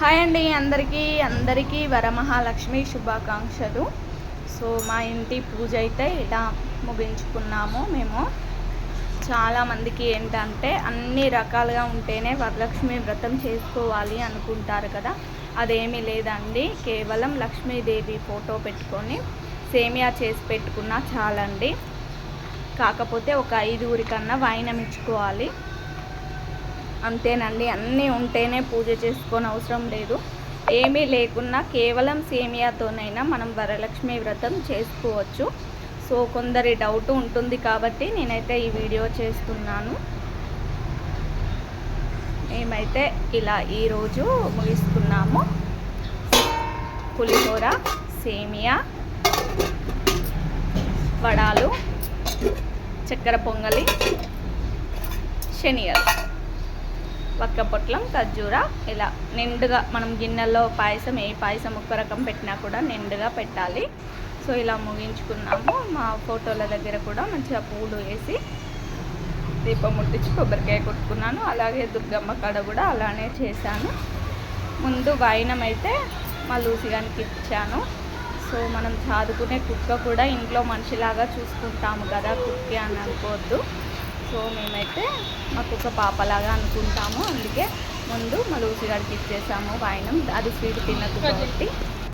Hi అండి అందరికీ అందరికీ వరమహాలక్ష్మి శుభాకాంక్షలు. సో మా ఇంటి పూజ అయితే ఇలా ముగించుకున్నాము మేము. చాలామందికి ఏంటంటే అన్ని రకాలుగా ఉంటేనే వరలక్ష్మి వ్రతం చేసుకోవాలి అనుకుంటారు కదా. అదేమీ లేదండి. కేవలం లక్ష్మీదేవి ఫోటో పెట్టుకొని సేమియా చేసి పెట్టుకున్నా చాలండి. కాకపోతే ఒక ఐదుగురికన్నా వాయినం ఇచ్చుకోవాలి. అంతేనండి. అన్నీ ఉంటేనే పూజ చేసుకొని అవసరం లేదు. ఏమీ లేకున్నా కేవలం సేమియాతోనైనా మనం వరలక్ష్మి వ్రతం చేసుకోవచ్చు. సో కొందరి డౌట్ ఉంటుంది కాబట్టి నేనైతే ఈ వీడియో చేస్తున్నాను. మేమైతే ఇలా ఈరోజు ముగిస్తున్నాము. పులిహోర సేమియా వడాలు చక్కెర పొంగలి శనిగలు వక్క పొట్లం ఖర్జూర ఇలా నిండుగా మనం గిన్నెలో పాయసం ఏ పాయసం ఒక్క రకం పెట్టినా కూడా నిండుగా పెట్టాలి. సో ఇలా ముగించుకున్నాము. మా ఫోటోల దగ్గర కూడా మంచిగా పూలు వేసి దీపం ముట్టించి కొబ్బరికాయ కొట్టుకున్నాను. అలాగే దుర్గమ్మ కాడ కూడా అలానే చేశాను. ముందు వాయినం అయితే మా లూసిగానికి ఇచ్చాను. సో మనం చదువుకునే కుక్క కూడా ఇంట్లో మనిషిలాగా చూసుకుంటాము కదా కుక్కి అని అనుకోవద్దు. సో మేమైతే మాకు ఒక పాపలాగా అనుకుంటాము. అందుకే ముందు మా లూసి గారికి ఇచ్చేసాము. వాయినం అది స్వీట్ తినదు కాబట్టి.